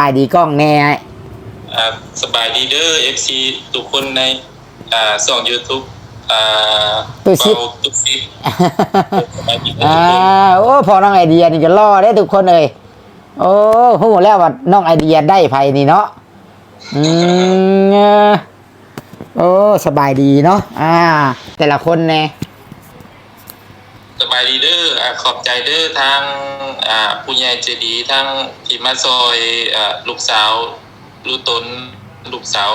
บายดีกล้องแน่อ่าสบายดีเด้อ FC ทุกคนในอ่าช่อง YouTube อ่าตู้ชิด เบาตุกซิดสบายดีเด้ออ่าทุกคนโอ้พอน้องไอเดียนี่ก็ล่อได้ทุกคนเลยโอ้หูแล้วว่าน้องไอเดียได้ไผนี่เนาะอืมเออโอ้สบายดีเนาะอ่า แต่ละคนแน่ สบายดีเด้ออ่าขอบใจเด้อทางอ่าผู้ใหญ่ใจดีทางที่มาซอยอ่าลูกสาวลูกตนลูกสาว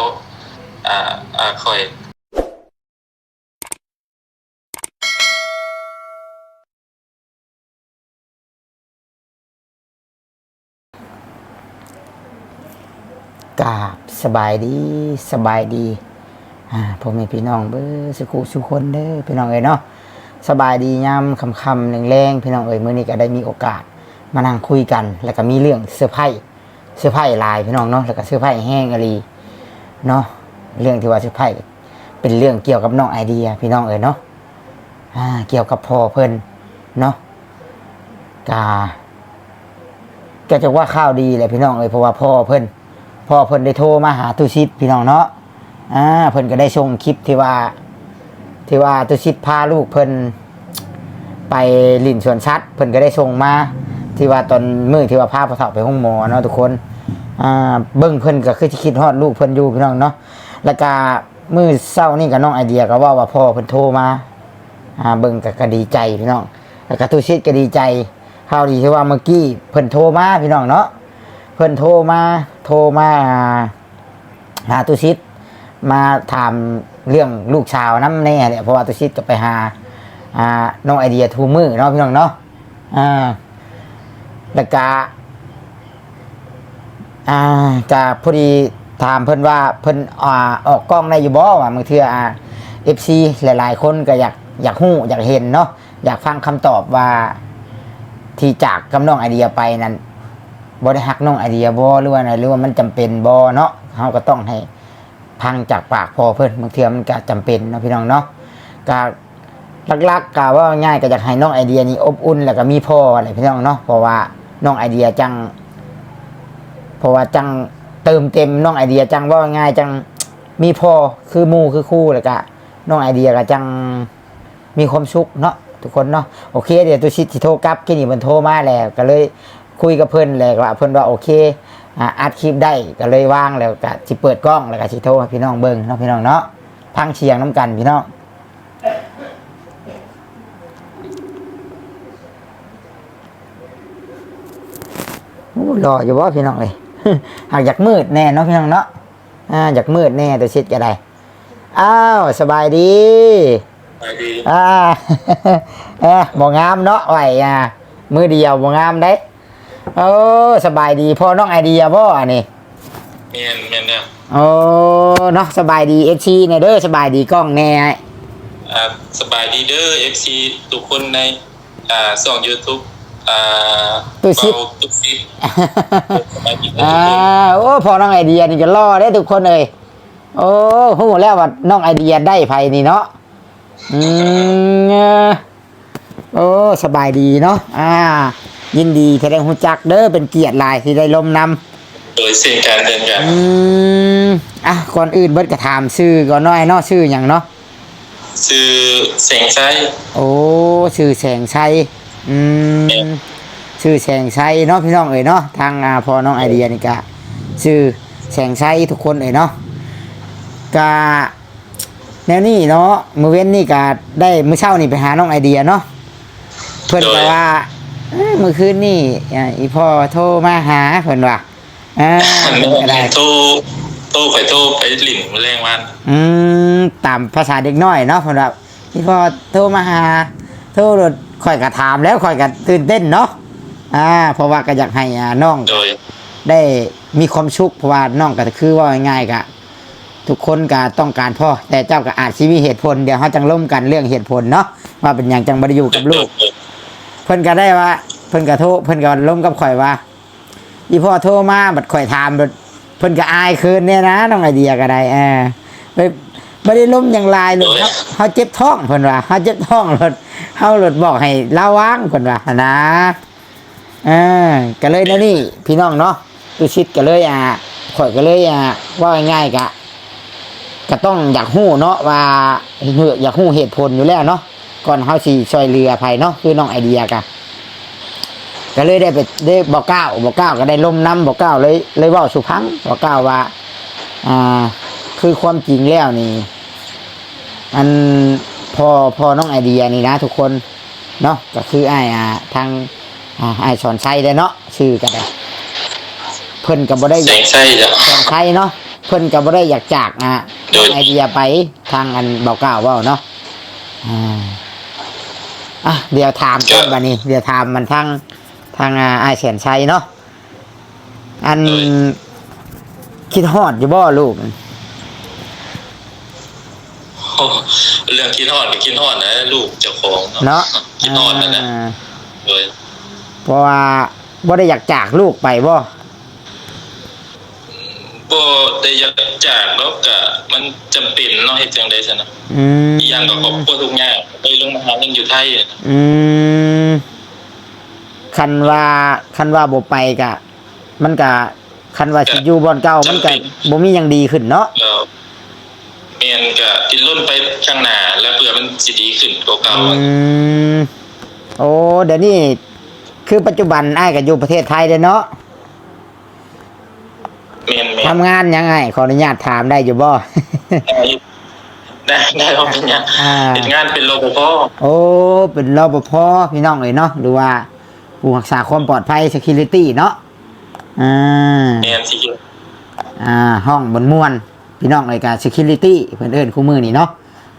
อ่าอ่าคอยกาบสบายดีสบายดี อ่าผมมีพี่น้องเบอร์สุขุสุคนเด้อพี่น้องเอ้ยเนาะ สบายดียามคำคำๆแรงๆพี่น้องเอ้ยมื้อนี้ก็ได้มีโอกาส มานั่งคุยกัน แล้วก็มีเรื่องเสื้อร์ไผ่เสื้อร์ไผ่ลายพี่น้องเนาะแล้วก็เสื้อร์ไผ่แห้งอะไรเนาะเรื่องที่ว่าเสื้อร์ไผ่เป็นเรื่องเกี่ยวกับน้องไอเดีย พี่น้องเอ้ยเนาะอ่าเกี่ยวกับพ่อเพิ่นเนาะกาแกจะว่าข้าวดีเลยพี่น้องเอ้ยเพราะว่าพ่อเพิ่นพ่อเพิ่นได้โทรมาหาตุชิตพี่น้องเนาะอ่าเพิ่นก็ได้ส่งคลิปที่ว่า ที่ว่าตุชิตพาลูกเพิ่นไปลินสวนชัดเพิ่นก็ได้ส่งมา ที่ว่าตอนมื้อที่ว่าพาพ่อเฒ่าไปห้องหมอเนาะทุกคนอ่าเบิ่งเพิ่นก็คือสิคิดฮอดลูกเพิ่นอยู่พี่น้องเนาะแล้วก็มื้อเช้านี่ก็น้องไอเดียก็ว่าว่าพ่อเพิ่นโทรมาอ่าเบิ่งก็ก็ดีใจพี่น้องแล้วก็ตุชิตก็ดีใจข่าวดีที่ว่าเมื่อกี้เพิ่นโทรมาพี่น้องเนาะเพิ่นโทรมาโทรมาหาตุชิตมาถาม เรื่องลูกชาวน้ำแน่แหละเพราะว่าตุชิตก็ไปหาอ่าน้องไอเดียทูมือเนาะพี่น้องเนาะอ่าแล้วก็อ่ากะพอดีถามเพิ่นว่าเพิ่นอ่าออกกล้องได้อยู่บ่ว่าบางเทื่ออ่า FC หลาย ๆ คนก็อยากอยากฮู้อยากเห็นเนาะอยากฟังคำตอบว่าที่จากกับน้องไอเดียไปนั้นบ่ได้ฮักน้องไอเดียบ่หรือว่าอะไรหรือว่ามันจำเป็นบ่เนาะเฮาก็ต้องให้ พังจากปากพอเพิ่อนบางเทื่อมันก็จำเป็นนะพี่น้องเนาะก็ลักๆกล่าวว่าง่ายก็อยากให้น้องไอเดียนี่อบอุ่นแล้วก็มีพ่ออะไรพี่น้องเนาะเพราะว่าน้องไอเดียจัง เพราะว่าจังเติมเต็มน้องไอเดียจังว่าง่ายจังมีพ่อคือมูคือคู่แล้วก็น้องไอเดียก็จังมีความสุขเนาะทุกคนเนาะโอเคเดี๋ยวตุชิตสิโทรกลับแค่นี้มันโทรมาแล้วก็เลยคุยกับเพิ่อนแล้วว่าเพิ่อนว่าโอเค อ่าอัดคลิปได้ก็เลยว่างแล้วก็สิเปิดกล้องแล้วก็สิโทรให้พี่น้องเบิ่งเนาะพี่น้องเนาะพังเชียงน้ำกันพี่น้องโอ้รออยู่ว่าพี่น้องเลยหากอยากมืดแน่เนาะพี่น้องเนาะอ่าอยากมืดแน่แต่ชิดก็ได้อ้าวสบายดีสบายดีอ่าเออบ่งามเนาะไหวอะมือเดียวบ่งามได้ โอ้สบายดีพ่อน้องไอเดียพ่ออันนี้เมียนเมียนเนี่ยโอ้เนาะสบายดีเอฟซีในเด้อสบายดีกล้องแน่อ่าสบายดีเด้อ FC ทุกคนในอ่าช่อง YouTube อ่าตู้ชิด เบาตุกซิดสบายดีเด้ออ่าทุกคนโอ้พอน้องไอเดียนี่จะล่อได้ทุกคนเลยโอ้หูแล้วว่าน้องไอเดียได้ไผนี่เนาะอืมเออโอ้สบายดีเนาะอ่า ยินดีแสดงหูจักเด้อเป็นเกียรติหลายที่ได้ลมนำ โดยเส้นการเดินกันอืม อะ ก่อนอื่นเบิดกระถามชื่อก่อนน้อยเนาะชื่ออย่างเนาะ ชื่อแสงไส้โอ้ชื่อแสงชัย อืมชื่อแสงชัยเนาะพี่น้องเอ๋ยเนาะ ทางอ่าพอน้องไอเดียนี่กะชื่อแสงชัยทุกคนเอ๋ยเนาะกะแนวนี้เนาะ มือเว้นนี่กะได้มื้อเช้านี่ไปหาน้องไอเดียเนาะ เพิ่นก็ว่า เอ้ยมื้อคืนนี่อ่าอีพ่อโทรมาหาเพิ่นว่าอ่าเพิ่นก็ได้โทรโทรข่อยโทรไปหลินแรงวันอืมตามภาษาเด็กน้อยเนาะเพิ่นว่าอีพ่อโทรมาหา โทรรถข่อยก็ถามแล้วข่อยก็ตื่นเต้นเนาะอ่า เพราะว่าก็อยากให้อ่าน้องโดยได้มีความสุขเพราะว่าน้องก็คือว่าง่ายๆกะทุกคนก็ต้องการพ่อแต่เจ้าก็อาจสิมีเหตุผลเดี๋ยวเขาจังล่มกันเรื่องเหตุผลเนาะว่าเป็นอย่างจังบ่ได้อยู่กับลูก เพิ่นก็ได้ว่า เพิ่นก็โทรเพิ่นก็ล่มกับข่อยว่า อีพ่อโทรมาบัดข่อยถามบัดเพิ่นก็อายคืนเนี่ยนะน้องไอเดียก็ได้เออไปบ่ได้ล่มอย่างลายเลยครับเฮาเจ็บท้องเพิ่นว่าเฮาเจ็บท้องรถเฮารถบอกให้ระวังเพิ่นว่านะเออก็เลยนวนี้พี่น้องเนาะตุชิดก็เลยอะข่อยก็เลยอะว่าง่ายๆกะก็ต้องอยากฮู้เนาะว่าเหืออยากฮู้เหตุผลอยู่แล้วเนาะ ก่อนเฮาสิช่วยเหลือภัยเนาะคือน้องไอเดียกะก็เลยได้ไปได้บอกเก้าบอกเก้าก็ได้ล่มน้ำบอกเก้าเลยเลยเว่าสุพังบอกเก้าว่า อ่า คือความจริงแล้วนี่อันพอพอน้องไอเดียนี่นะ ทุกคนเนาะก็คือไอ้ายอ่าทางอ่าไอ้ายสอนชัยเลยเนาะชื่อกันเลยเพิ่นก็บ่ได้อแสยากงไส้จ้ะสอนชัยเนาะเพิ่นก็บ่ได้อยากจากอะโดยไอเดียไปทางอันเบาเก้าเว้าเนาะอ่า อะเดี๋ยวถามก่อนบัดนี้เดี๋ยวถามมันทางทางอ่าไอ้ายแสนชัยเนาะอันคิดฮอดอยู่บ่ลูกโอ้เรื่องคิดฮอดก็คิดฮอดนะลูกเจ้าของเนาะคิดฮอดนั่นนะาโดยเพราะว่าบ่ได้อยากจากลูกไปบ่ บ่ได้อยากจากแล้วก็มันจำเป็นเนาะเฮ็ดจังได๋ซะนะอืมอีกอย่างก็ครอบครัวทุกอย่างไปลงมาหาเงินอยู่ไทยอะอืมคันว่าคันว่าบ่ไปกะ มันกะคันว่าสิอยู่บ่อนเก่ามันกะบ่มีหยังดีขึ้นเนาะแล้วแม่นก็ดิ้นรนไปข้างหน้าแล้วเพื่อมันสิดีขึ้นกว่าเก่าอือะมโอ้เดี๋ยวนี้คือปัจจุบันอ้ายก็อยู่ประเทศไทยเด้อเนาะ แม่นแม่ทำนงานยังไงขออนุญาตถามได้อยู่บ่ ได้ได้เอาเป็นหยังอ่าเฮ็ดงานเป็นรปภโอ้ เป็นรปภพี่น้องเลยเนาะหรือว่าผู้รักษาความปลอดภัย security เนาะอ่าแม่นสิอ่าห้องบนม่วนพี่น้องเลยกับ security เพื่อนเอินคู่มือนี่เนาะ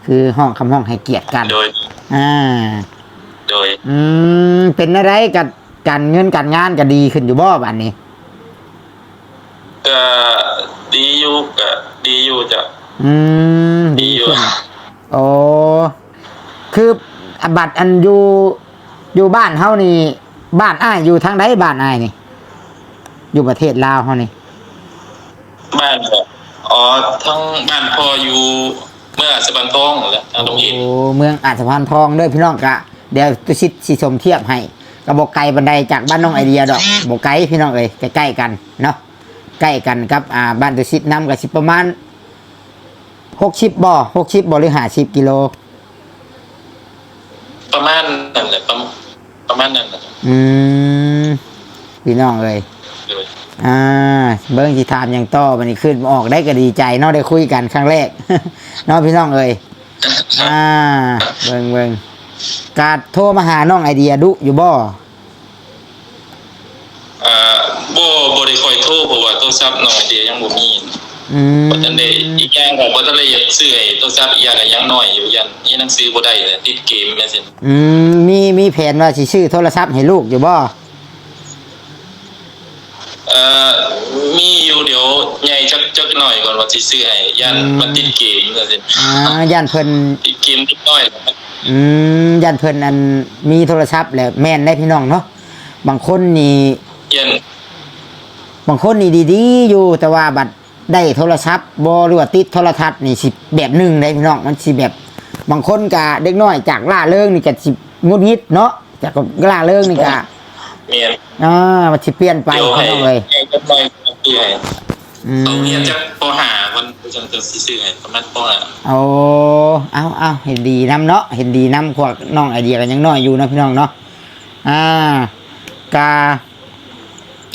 คือห้องคำห้องให้เกียรติกันโดย อ่าโดย อืมเป็นอะไรกับการเงินการงานก็ดีขึ้นอยู่บ่บัดนี้ ก็ดีอยู่ก็ดีอยู่จ้ะอืมดีอยู่ขึ้นโอ้คือบัตรอันอยู่อยู่บ้านเฮานี่ บ้านอ้ายอยู่ทางใดบ้านอ้ายนี่ อยู่ประเทศลาวเฮานี่บ้านก็อ๋อทั้งบ้านพ่ออยู่เมื่อสะบันทองแหละทางตรงนี้โอ้เมืองอาจสะพานทองเด้อพี่น้องกะเดี๋ยวตุชิดสิชมเทียบให้กระบอกไก่บันไดจากบ้านน้องไอเดียดอกบอกไก่พี่น้องเอ้ยใกล้ๆกันเนาะ ใกล้กันกับอ่าบ้านตุชิดน้ำกับสิประมาณหกชิปบ่หกชิปบ่หรือหาชิปกิโล ประมาณนั่นแหละประมาณประมาณนั้นแหละอืมพี่น้องเอ้ยโดยอ่า เบิ้งสิถามอย่างต่อบันนี้ขึ้นออกได้ก็ดีใจเนาะได้คุยกันครั้งแรก เนาะพี่น้องเอ้ยอ่าเบิ้งเบิ้งการโทรมาหาน้องไอเดียดุอยู่บ่ อ่าบ่บ่ได้ค่อย โทรเพราะว่าโทรศัพท์น้องไอเดียยังบ่มีอืมบ่ทันได้อีกอย่างก็บ่ทันได้อยากซื้อให้โทรศัพท์อีกอย่างก็ยังน้อยอยู่ยันยังหนังสือบ่ได้เลยติดเกมแม่นสิอืมมีมีแผนว่าสิซื้อโทรศัพท์ให้ลูกอยู่บ่เอ่อมีอยู่เดี๋ยวใหญ่จักจักหน่อยก่อนว่าสิซื้อให้ยันมันติดเกมแม่นสิอ่าย่านเพิ่นติดเกมนิดหน่อยนะครับอืมย่านเพิ่นอันมีโทรศัพท์แล้วแม่นได้พี่น้องเนาะบางคนนี่ยัน บางคนนี่ดีๆ อยู่แต่ว่าบัดได้โทรศัพท์บ่หรือว่าติดโทรทัศน์นี่สิแบบหนึงได้พี่น้องมันสิแบบ บางคนก็เด็กน้อยจากล่าเริงนี่ก็สิงุดงิดเนาะจากล่าเริงนี่ก็เมียนอ่ามันสิเปลี่ยนไปเดี๋ยวพี่ให้น้องเลยให้จักหน่อยซื้อให้อืมเอาเมียนจักปหาคนจังจะสิซื้อให้ประมาณปหาเอาเอาเอาเห็นดีน้ำเนาะเห็นดีน้ำพวกน้องไอเดียกันยังน้อยอยู่เนาะพี่น้องเนาะอ่ากา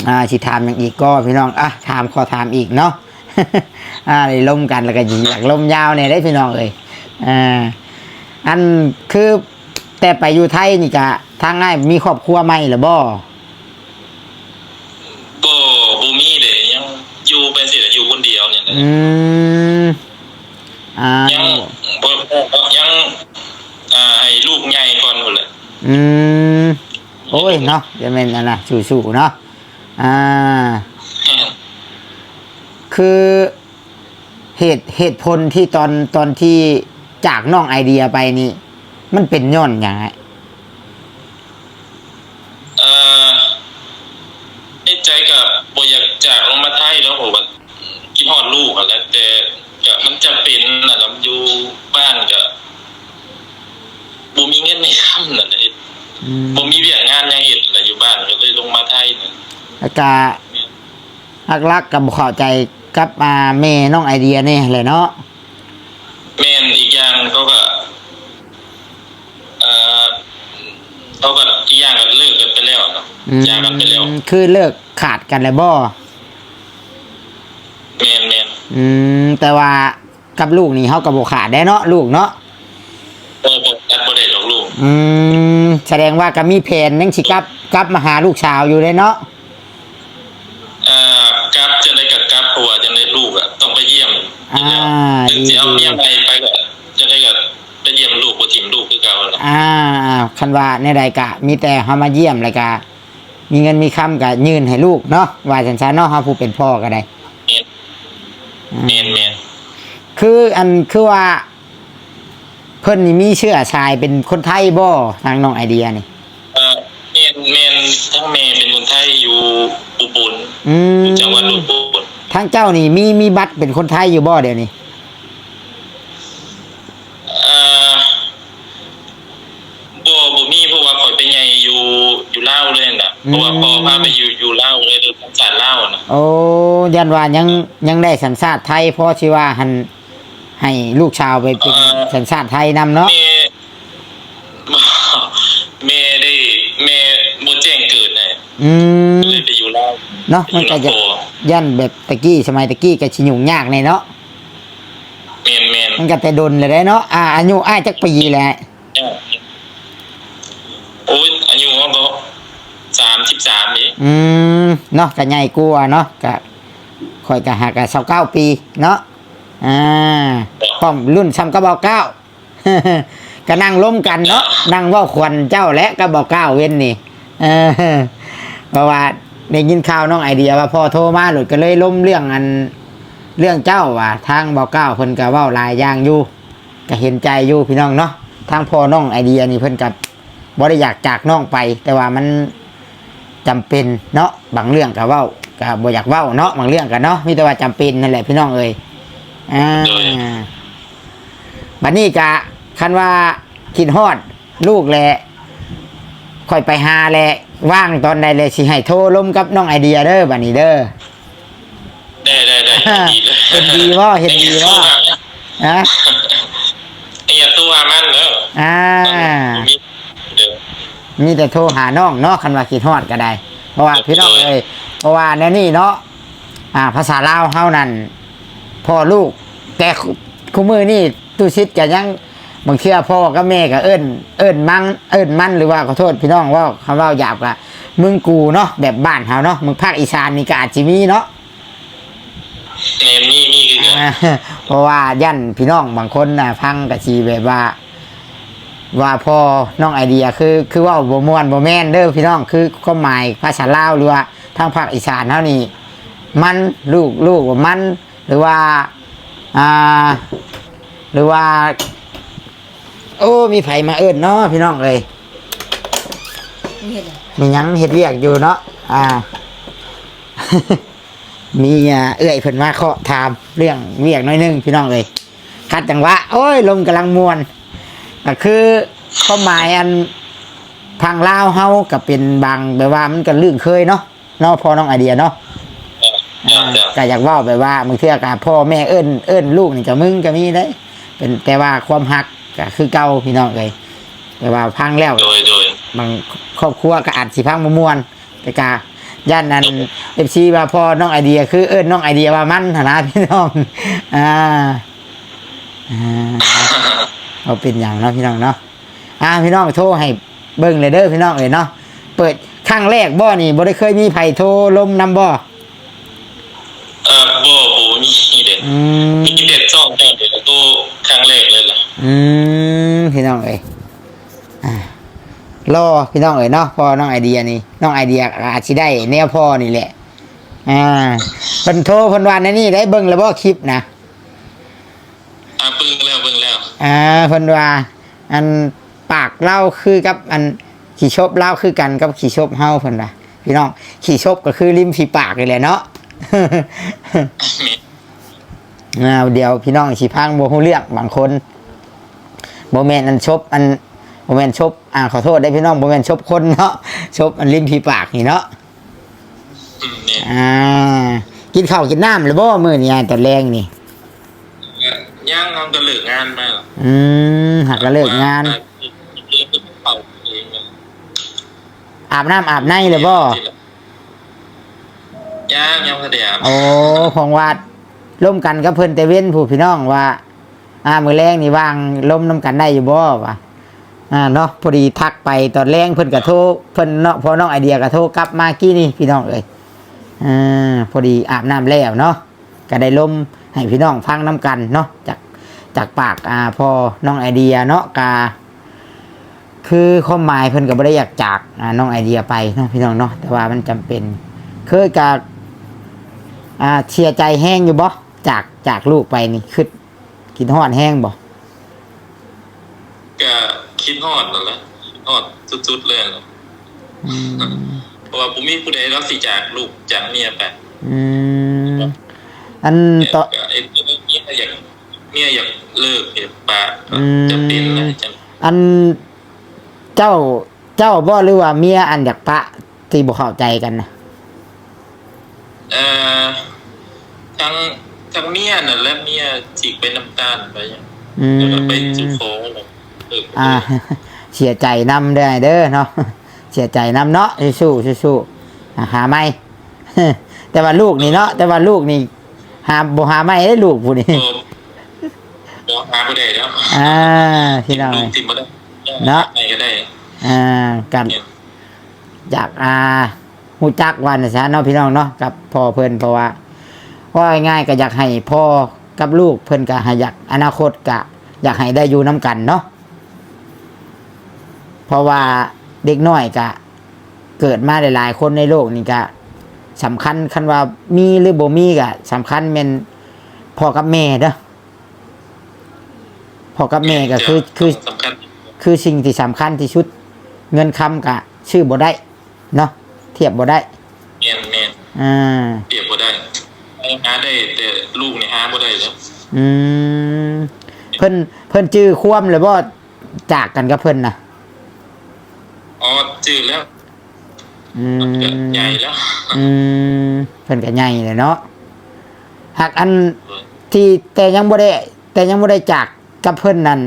อ่าสิถามอย่างอีกก็พี่น้องอะถามขอถามอีกเนาะอ่าได้ล่มกันแล้วก็ยิงอยากล่มยาวเนี่ยได้พี่น้องเลยอ่าอันคือแต่ไปอยู่ไทยนี่กะทางง่ายมีครอบครัวใหม่หรือบ่บ่บ่มีเด้ยังอยู่เป็นสิอยู่คนเดียวเนี่ยนะอืมอ่ายังบ่บ่ยังอ่าให้ลูกใหญ่ก่อนพุ่นแหละอืมโอ้ยเนาะจะเป็นอันนะสู้ๆเนาะ อ่า คือเหตุเหตุผลที่ตอนตอนที่จากน้องไอเดียไปนี่ มันเป็นย้อนอย่างไรเอ่อไอ้ใจก็บ่อยากจากลงมาไทยแล้วผมว่าคิดฮอดลูกอะแหล้วแต่ก็มันจำเป็นน่ะครับอยู่บ้านก็บ่มีเงินในคำนั่นน่ะเฮ็ดอืมบ่มีเวียกงานหยังเฮ็ดน่ะอยู่บ้านก็เลยลงมาไทยน่ะ แล้วก็ลักๆกับเข้าใจกับมาแม่น้องไอเดียนี่แหละเนาะแม่นอีกอย่างเขาก็เอ่อเขาก็อีกอย่างก็เลิกกันไปแล้วเนาะอืมหย่ากันไปแล้วคือเลิกขาดกันแล้วบ่แม่นแม่นอืม แต่ว่ากับลูกนี่เฮาก็บ่ขาดได้เนาะลูกเนาะโอ้บ่ตัดบ่ได้หรอกลูกอืม แสดงว่าก็มีแผนยังสิกลับกลับมาหาลูกสาวอยู่เลยเนาะ เอ่อกลับจะได้กับกลั บเพราะว่าจะได้ลูกอะต้องไปเยี่ยมอยู่แล้วอ่าถึงสิเอาเยี่ยมไปไปก็จะได้กับไปเยี่ยมลูกบ่ถิ่มลูกคือเก่าแล้วอ่าคันว่าในใดกะ มีแต่เฮามาเยี่ยมแล้วก็มีเงินมีคำก็ยื่นให้ลูกเนาะว่าซั่นๆเนาะเฮาผู้เป็นพ่อก็ได้แม่นแม่นแม่นคืออันคือว่า เพิ่นนี่มีเชื้อชายเป็นคนไทยบ่ทางน้องไอเดียนี่เอ่อแม่นแม่นทั้งแม่เป็นคนไทยอยู่อุบลอืมจังหวัดอุบล ทางเจ้านี่มีมีบัตรเป็นคนไทยอยู่บ่เดี๋ยวนี้เอ่อบ่บ่มีเพราะว่าข่อยไปใหญ่อยู่อยู่ลาวเลยน่ะเพราะว่าพ่อพาไปอยู่อยู่ลาวเลยโดยสัญชาติลาวน่ะโอ้ยันว่ายังยังได้สัญชาติไทยเพราะที่ว่าหันให้ลูกชาวไปเป็นสัญชาติไทยนำเนาะแม่แม่ได้แม่บ่แจ้งเกิดน่ะอืมเลยไปอยู่ลาวเนาะมันก็จะ ยันแบบตะกี้สมัยตะกี้ก็ชิยุ่งยากในเนาะแม่นแม่นมันก็แต่ดนเลยได้เนาะอ่าอายุอ้ายจักปีแหละโอ้ยอายุเขาก็33นี่อืมเนาะก็ใหญ่กลัวาเนาะก็ค่อยก็หากะ29ปีเนาะอ่าพร้อมรุ่นซ้ำก็บอกเก้าก็นั่งล้มกันเนาะนั่งเว่าควันเจ้าและก็บอกเก้าเว้นนี่เออเพราะว่า ได้ยินข่าวน้องไอเดียว่าพ่อโทรมาหลุดก็เลยล้มเรื่องอันเรื่องเจ้าว่าทางบอกเก้าเพิ่นก็เว้าหลายอย่างอยู่ก็เห็นใจอยู่พี่น้องเนาะทางพ่อน้องไอเดียนี่เพิ่นกับบ่ได้อยากจากน้องไป แต่ว่ามันจำเป็นเนาะบางเรื่องก็เว้าก็บ่อยากเว้าเนาะบางเรื่องก็เนาะมีแต่ว่าจำเป็นนั่นแหละพี่น้องเอ้ยอ่าบัดนี้กะคันว่าคิดฮอด ลูกแหละค่อยไปหาแหละ ว่างตอนใดเลยสิให้โทรล้มกับน้องไอเดียเด้อบัดนี้เด้อได้ได้ได้ดีเลยเห็นดีบ่เห็นดีบ่ฮะไอ้ยาตัวมันเนอะอ่ามีเด้อมีแต่โทรหาน้องเนาะคันว่าคิดฮอดก็ได้ เพราะว่าพี่น้องเอ้ยเพราะว่าในนี่เนาะอ่า ภาษาลาวเฮานั่นพ่อลูก แต่คู่มือนี่ตู้ชิดก็ยัง บางเทื่อพ่อกับแม่ก็เอิ้นเอิ้นมังเอิ้นมันหรือว่าขอโทษพี่น้องว่าคำว่าหยาบก็มึงกูเนาะแบบบ้านเฮาเนาะมึงภาคอีสานนี่ก็อาจสิมีเนาะเนมนี่นี่คือกันอ่าเพราะว่ายันพี่น้องบางคนนะพังกะชีแบบว่า ว่าพอน้องไอเดียคือ คือว่าบ่ม่วนบ่แม่นเด้อพี่น้องคือความหมายภาษาลาวหรือว่าทางภาคอีสานเท่านี้มันลูกลูกว่ามันหรือว่าอ่าหรือว่า โอ้มีไผมาเอิ้นเนาะพี่น้องเอ้ยนี่เห็นอะมีหยังเฮ็ดเวียกอยู่เนาะอ่า มีอ่าเอื้อยเพิ่นมาเคาะถามเรื่องเวียกหน้อยหนึงพี่น้องเอ้ยคัดจังหวะโอ้ยลมกำลังมวนก็คือความหมายอันทางลาวเฮาก็เป็นบางแบบว่ามันก็ลื่นเคยเนาะเนาะพอน้องไอเดียเนาะจ้าจ้าก็อยากเว่าแบบว่าบางเทื่อกับพ่อแม่เอิ้นเอิ้นลูกนี่ก็มึงก็มีได้ เป็นแต่ว่าความหัก ก็คือเก่าพี่น้องเลยแต่ว่าพังแล้วโดยโดยบางครอบครัวก็อาจสิพังมมวนแต่กาย่านนั้นเอฟซีว่าพ่อน้องไอเดีย คือเอิ้นน้องไอเดียว่ามันหนนะพี่น้องอ่าอ่าเอาเป็นอย่างเนาะพี่น้องเนาะอ่าพี่น้องโทรให้เบิ่งเลยเด้อพี่น้องเลยเนาะเปิดครั้งแรกบ่นี่บ่ได้เคยมีไผโทรลมนำบ่เอ่อบ่บ่มีเด็ดอืมมีเด็ดซ่องแต่ อืมพี่น้องเอ้ยอ่ารอพี่น้องเอ้ยเนาะพอน้องไอเดียนี่น้องไอเดียก็อาจสิได้แนวพ่อนี่แหละ อ่าเพิ่นโทรเพิ่นว่าในนี่ได้เบิ่งแล้วบ่คลิปนะอ่าเบิ่งแล้วเบิ่งแล้วอ่าเพิ่นว่าอันปากเล่าคือกับอันขี่ชบเล่าคือกันกับขี่ชบเฮาเพิ่นว่าพี่น้องขี่ชบก็คือริมฝีปากนี่แหละเนาะมีอ่าเดี๋ยวพี่น้องสิพังบ่ฮู้เรื่องบางคน บ่แม่นอันชบอันบ่แม่นชบอ่าขอโทษได้พี่น้องบ่แม่นชบคนเนาะชบอันริมฝีปากนี่เนาะอืมเนี่ยอ่ากินข้าวกินน้ำหรือบ่มื้อนี้ตอนแรงนี่ย่างน้องก็เลิกงานมาแล้วอืมหักก็เลิกงานเป่าเองอาบน้ำอาบในเลยบ่ย่างยังกระเดียมโอ้ของวัดร่มกันกับเพิ่นแต่เว้นผู้พี่น้องว่า อ่ามือแรงนี่วางล่มน้ำกันได้อยู่บ่วะอ่าเนาะพอดีทักไปตอนแรงเพิ่นก็โทเพิ่นเนาะพอน้องไอเดียก็โทกลับมากี้นี่พี่น้องเอ้ยอ่าพอดีอาบน้ำแล้วเนาะก็ได้ลมให้พี่น้องฟังน้ำกันเนาะจากจากปากอ่าพอน้องไอเดียเนาะกาคือความหมายเพิ่นก็บ่ได้อยากจากอ่าน้องไอเดียไปเนาะพี่น้องเนาะแต่ว่ามันจำเป็นเคยกะอ่าเชียร์ใจแห้งอยู่บ่จากจากลูกไปนี่คือ กินฮอดแห้งบ่ก็คิดฮอดนั่นแหละคิดฮอดสุดๆเลยน่ะอืมเพราะว่าผมมีผู้ใดรับสิจากลูกจากเมียไปอืมอันต่อไอ้เมียอยากเมียอยากเลิกเห็นปะอืม จะเป็นอะไรจังอันเจ้าเจ้าบ่หรือว่าเมียอันอยากปะที่บ่เข้าใจกันนะ เอ่อทั้ง ทั้งเมียน่ะและเมียจีกไปน้ำตาลไปอย่างอืมแล้วก็ไปจุโคเลยเลิกอ่า เสียใจนำได้เด้อเนาะเสียใจนำเนาะสู้ๆสู้ๆอ่าหาไม่ แต่ว่าลูกนี่เนาะแต่ว่าลูกนี่ หาบ่หาไม่ได้ลูกผู้นี้โอ้บ่หาบ่ได้แล้วอ่าพี่น้องลูกติดบ่ได้เนาะ ไหนก็ได้อ่ากัน เนี่ยอยากอ่าหูจักวันซะเนาะพี่น้องเนาะกับพ่อเพิ่นเพราะว่า ว่าง่ายๆก็อยากให้พ่อกับลูกเพิ่นก็ให้อยากอนาคตก็อยากให้ได้อยู่น้กันเนาะเพราะว่าเด็กน้อยก็เกิดมาหลายๆคนในโลกนี่ก็สำคัญคันว่ามีหรือบ่มีก็สำคัญแม่นพ่อกับแม่เด้อพ่อกับแม่ก็คือคือสำคัญคือสิ่งที่สำคัญที่สุด เงินคำกะชื่อบ่ได้เนาะเทียบบ่ได้แม่นแม่นอ่าเปรียบบ่ได้ หาได้แต่ลูกนี่หาบ่ได้แล้วอืมเพิ่นเพิ่นจื้อความเลยบ่จากกันกับเพิ่นนะอ๋อจืดแล้วอืมใหญ่แล้วอืมเพิ่นก็ใหญ่เลยเนาะหากอันที่แต่ยังบ่ได้ แต่ยังบ่ได้จากกับเพิ่นนั่น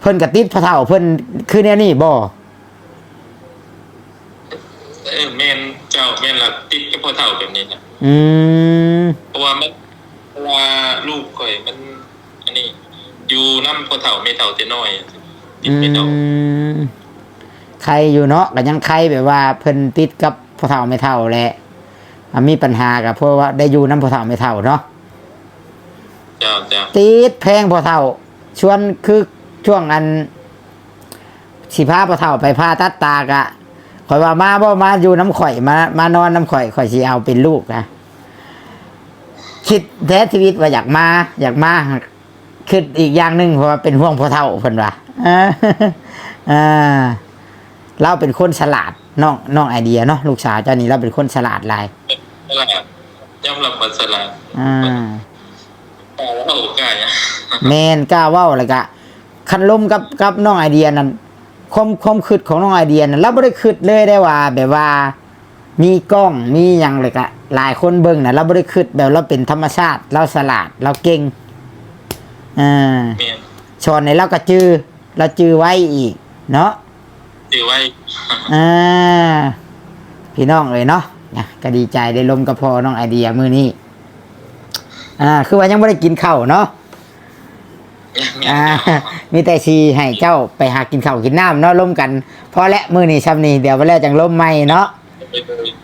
เพิ่นก็ติดพระเฒ่าเพิ่นคือแนวนี้บ่เออแม่นเจ้าแม่นละติดกับ พ่อเฒ่าแบบนี้นะอืมเพราะว่ามันเพราะว่าลูกข่อยมัน อันนี้ อยู่นำพ่อเฒ่าแม่เฒ่าแต่น้อยติดอืแม่เฒ่ามใครอยู่เนาะก็ยังใครแบบว่าเพิ่นติดกับพ่อเฒ่าไม่เฒ่าแหละอะมีปัญหากับเพราะว่าได้อยู่น้ำพ่อเฒ่าไม่เฒ่าเนาะเจ้าเจ้าติดแพงพ่อเฒ่า ชวนคือช่วงอันสิพาพ่อเฒ่าไปพาตัดตากะ ข่อยว่ามาบ่มาอยู่น้ำข่อยมามานอนน้ำข่อยข่อยสิเอาเป็นลูกนะคิดแท้ชีวิตว่าอยากมา อยากมาคิดอีกอย่างหนึ่งเพราะว่าเป็นห่วงพ่อเฒ่าเพิ่นว่าอ่าอ่าเราเป็นคนฉลาดน้องน้องไอเดียเนาะลูกสาวเจ้านี่เราเป็นคนฉลาดหลายสลาดยอมรับว่าสลาดอ่าแต่ว่าโอกล้าสอะแมนกล้าเว้าแล้วก็คันล้มกับกับน้องไอเดียนั้น ความความคิดของน้องไอเดียนั้นเราบ่ได้คิดเลยได้ว่า แบบว่า มีกล้องมีหยังเลยก็หลายคนเบิ่งน่ะเราบ่ได้คิดแบบเราเป็นธรรมชาติ เราฉลาดเราเก่งอ่าแม่นชอนในเราก็จื้อเราจื้อไว้อีก เนาะถือไว้อ่าพี่น้องเลยเนาะนะก็ดีใจได้ลมกับพอน้องไอเดียมือนี้อ่า คือว่ายังไม่ได้กินข้าวเนาะ อ่ามีแต่ชีให้เจ้าไปหากินข้าวกินน้ำเนาะล่มกันพอและมือนี้ช้ำนี้เดี๋ยวไปแล้วจังล่มไม่เนาะ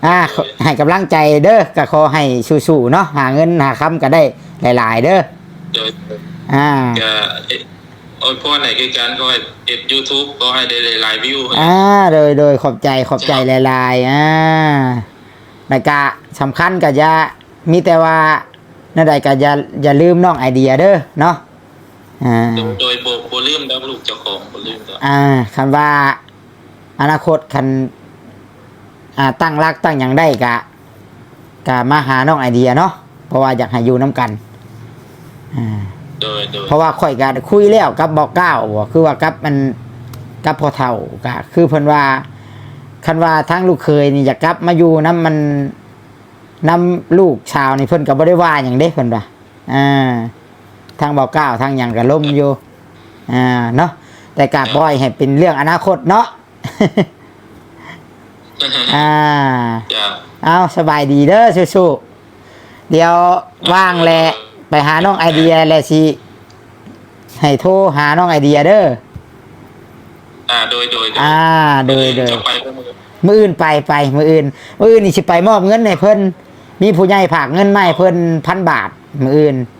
อ่าขอให้กำลังใจเด้อก็ขอให้สู้ๆเนาะหาเงินหาคำก็ได้หลาย ๆ เด้อโดยอ่าก็โอ้ยพ่อไหนคือการก็ให้เอ็ดยูทูบก็ให้ได้หลายๆวิวอ่าโดยโดยขอบใจขอบใจหลายๆอ่าแล้วก็สำคัญก็จะมีแต่ว่านั่นใดก็อย่าอย่าลืมน้องไอเดียเด้อเนาะ อ่าโดยโบกโบลืมแล้วลูกเจ้าของโบลืมแล้วอ่าคันว่า อนาคตคันอ่าตั้งรักตั้งอย่างได้กะกะมาหาน้องไอเดียเนาะเพราะว่าอยากให้อยู่น้กันอ่าโดยโดยเพราะว่าข่อยก็คุยแล้วกับบอกเก้าบอกคือว่ากับมันกับพอเท่ากะคือเพิ่นว่าคันว่าทั้งลูกเคยนี่อยากกลับมาอยู่นํมันนำลูกชาวนี่เพิ่นก็บ่ได้ว่าหยังเด้เพิ่นว่าอ่า ทางเบาเก้าทางหยังก็ล่มอยู่อ่าเนาะแต่กาบ่อยให้เป็นเรื่องอนาคตเนาะอ่าจ้าเอาสบายดีเด้อสู้ๆเดี๋ยวว่างแลไปหาน้องไอเดียแลสิให้โทรหาน้องไอเดียเด้ออ่าโดยโดยโดยอ่าโดยโดยจะไปก็มือมืออื่นไปไปมืออื่นมืออื่นนี่สิไปมอบเงินให้เพิ่นมีผู้ใหญ่ฝากเงินมาให้เพิ่นพันบาทมืออื่นโดยอ่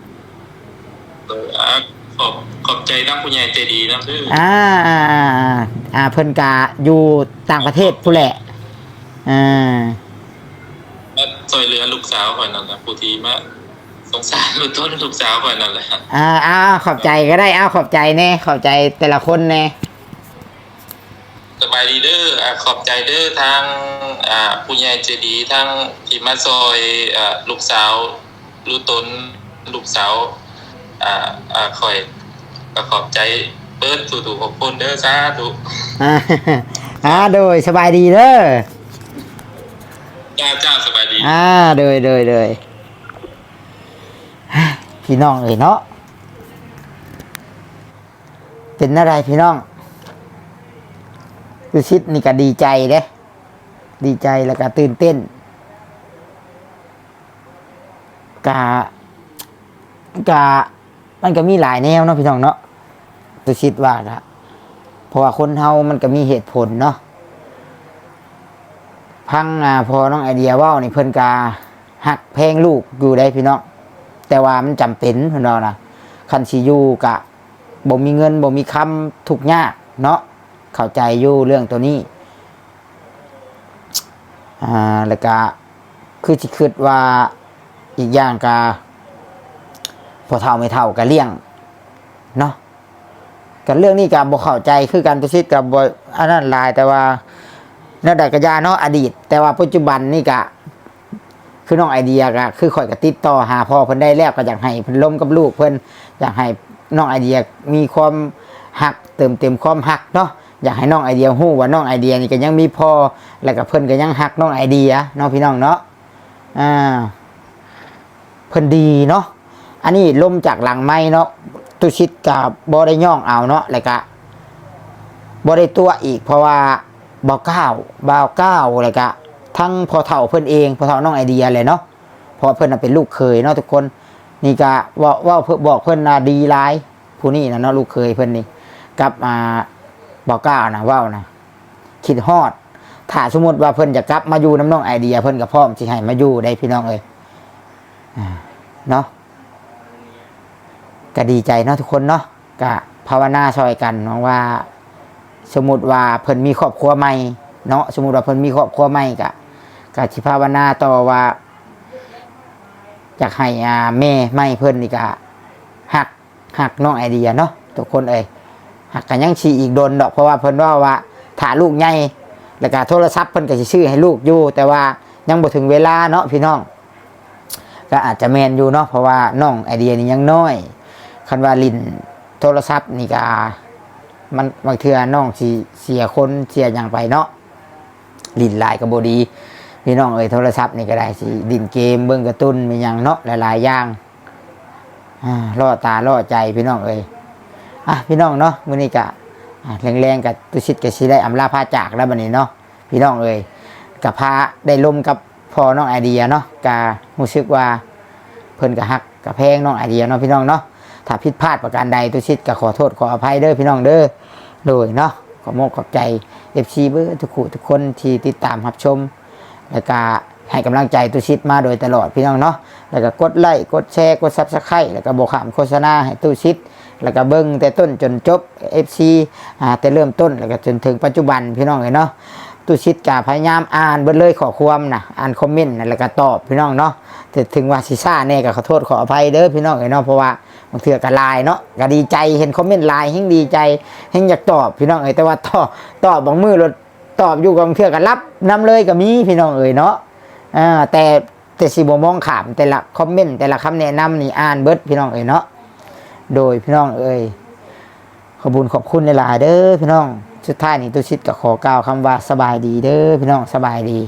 าข อบขอบใจทั้งผู้ใหญ่ใจดีนะพี่อ่าอ่าอ่าอ่าอ่าเพิ่นกะอยู่ต่างประเทศผู้แหละอ่าซอยเรือลูกสาวก่อนนั่นแหละผู้ทีมาสงสารลูกต้นลูกสาวก่อนนั่นแหละอ่าอ้าวขอบใจก็ได้อ้าวขอบใจแน่ขอบใจแต่ละคนแน่สบายดีเด้ออ่าขอบใจเด้อทางอ่าผู้ใหญ่ใจดีทางที่มาซอยอ่าลูกสาวลูกตนลูกสาวอ่าอ่าคอย ก็ขอบใจเบิร์ดสู่ถูกของคนเด้อสาธุอ่าอ่าโดยสบายดีเด้อจ้าจ้าสบายดีอ่าโดยโดยโดยพี่น้องเอ้ยเนาะเป็นอะไรพี่น้องคือชิดนี่ก็ดีใจเด้ดีใจแล้วก็ตื่นเต้นกะกะ มันก็มีหลายแนวเนาะพี่น้องเนาะตุชิดว่าละเพราะว่าคนเฮามันก็มีเหตุผลเนาะพังอ่าพอน้องไอเดียว่านี่เพิ่นกาหักแพงลูกอยู่ได้พี่น้องแต่ว่ามันจำเป็นเพิ่นเรานะคันสิอยู่กะบ่มีเงินบ่มีคำทุกยากเนาะเข้าใจอยู่เรื่องตัวนี้อ่าแล้วก็คือที่คิดว่าอีกอย่างก็ พอเท่าไม่เท่าก็เลี้ยงเนาะกันเรื่องนี้กับบ่เข้าใจคือการประชิดกับบ่อันนั้นลายแต่ว่าเนั่นใดกยาเนาะอดีต แต่ว่าปัจจุบันนี่ก็คือน้องไอเดียก็คือข่อยก็ติดต่อหาพ่อเพิ่นได้แล้วก็อยากให้เพิ่นล้มกับลูกเพิ่นอยากให้น้องไอเดียมีความหักเติมเต็มความหักเนาะอยากให้น้องไอเดียฮู้ว่าน้องไอเดียนี่ก็ยังมีพ่อแล้วก็เพิ่นก็ยังฮักน้องไอเดียเนาะพี่น้องเนาะอ่าเพิ่นดีเนาะ อันนี้ลมจากหลังไม้เนาะตุชิดกับบ่ได้ย่องเอาเนาะแล้วก็บ่ได้ตัวอีก เพราะว่าบ่าวก้าวบาวก้าวแล้วก็ทั้งพอเฒ่าเพิ่อนเองพอเฒ่าน้องไอเดียเลยเนาะเพราะเพิ่นน่ะเป็นลูกเคยเนาะทุกคนนี่ก็เว่าว่าเพิ่นบอกเพิ่นนะดีหลายผู้นี้นะเนาะลูกเคยเพิ่อนนี่กับอ่าบ่าวก้าวนะว้าวนะคิดฮอด ถ้าสมมติว่าเพิ่อนจะกลับมาอยู่น้ำน้องไอเดีย เพิ่อนก็พร้อมสิให้มาอยู่ได้พี่น้องเอ้ยเนาะ ก็ดีใจเนาะทุกคนเนาะก็ภาวนาซอยกันเนาะว่า สมมติว่าเพิ่นมีครอบครัวใหม่เนาะสมมติว่าเพิ่นมีครอบครัวใหม่ก็ก็สิภาวนาต่อว่าอยากให้อ่าแม่ไม่เพิ่นนี่ก็หักหักน้องไอเดียเนาะทุกคนเอ้ยหักกันยังชีอีกโดนดอกเพราะว่าเพิ่นว่าว่าถ้าลูกใหญ่แล้วก็โทรศัพท์เพิ่นก็สิชื่อให้ลูกอยู่ แต่ว่ายังบ่ถึงเวลาเนาะพี่น้องก็อาจจะแมนอยู่เนาะเพราะว่าน้องไอเดียนี่ยังน้อย คันว่าลินโทรศัพท์นี่ก็มันบางเทื่อน้องสิเสียคนเสียอย่างไปเนาะลินลายก็บดีพี่น้องเอ้ยโทรศัพท์นี่ก็ได้สิดินเกมเบิ่งกร์ตูนมีหยังเนาะหลายๆอย่างอล่อตาล่อใจพี่น้องเอ้ยอะพี่น้องเนาะมื้อนี้ก็แรงๆกับตุชิตกับชีได้อำลาพาจากแล้วบันนี้เนาะพี่น้องเอ้ยกับพาได้ลมกับพอน้องไอเดียเนาะการู้สึกว่าเพิ่นกับฮักกับแพงน้องไอเดียเนาะพี่น้องเนาะ ถ้าผิดพลาดประการใดตุชิตก็ขอโทษขออภัยเด้อพี่น้องเด้อโดยเนาะขอมกขอบใจเอฟซีเบอร์ทุกคู่ทุกคนที่ติดตามรับชม แล้วก็ให้กำลังใจตุชิตมาโดยตลอดพี่น้องเนาะแล้วก็กดไลค์กดแชร์กดซับสไครต์แล้วก็บอกขามโฆษณาให้ตุชิตแล้วก็เบิ้งแต่ต้นจนจบ FC อ่าแต่เริ่มต้นแล้วก็จนถึงปัจจุบันพี่น้องเลยเนาะตุชิดกาพยายามอ่านเบิดเลยขอความนะอ่านคอมเมนต์แล้วก็ตอบพี่น้องเนาะแต่ถึงว่าซิซ่าเนี่ยก็ขอโทษขออภัยเด้อพี่น้องเลยเนาะเพราะว่า บางเทื่อก็ไลน์เนาะก็ดีใจเห็นคอมเมนต์ไลน์เฮงดีใจเฮงอยากตอบพี่น้องเอ้ยแต่ว่าตอบตอบบางมือรถตอบอยู่กับบางเทื่อก็รับนํเลยก็มีพี่น้องเอ้ยเนาะอ่าแต่แต่สิบมองขามแต่ละคอมเมนต์แต่ละคำแนะนำนี่อ่านเบิดพี่น้องเอ้ยเนาะโดยพี่น้องเอ้ยขอบุญขอบคุณหลายๆเด้อพี่น้องสุดท้ายนี้ตุชิตก็ขอกล่าวคำว่าสบายดีเด้อพี่น้องสบายดี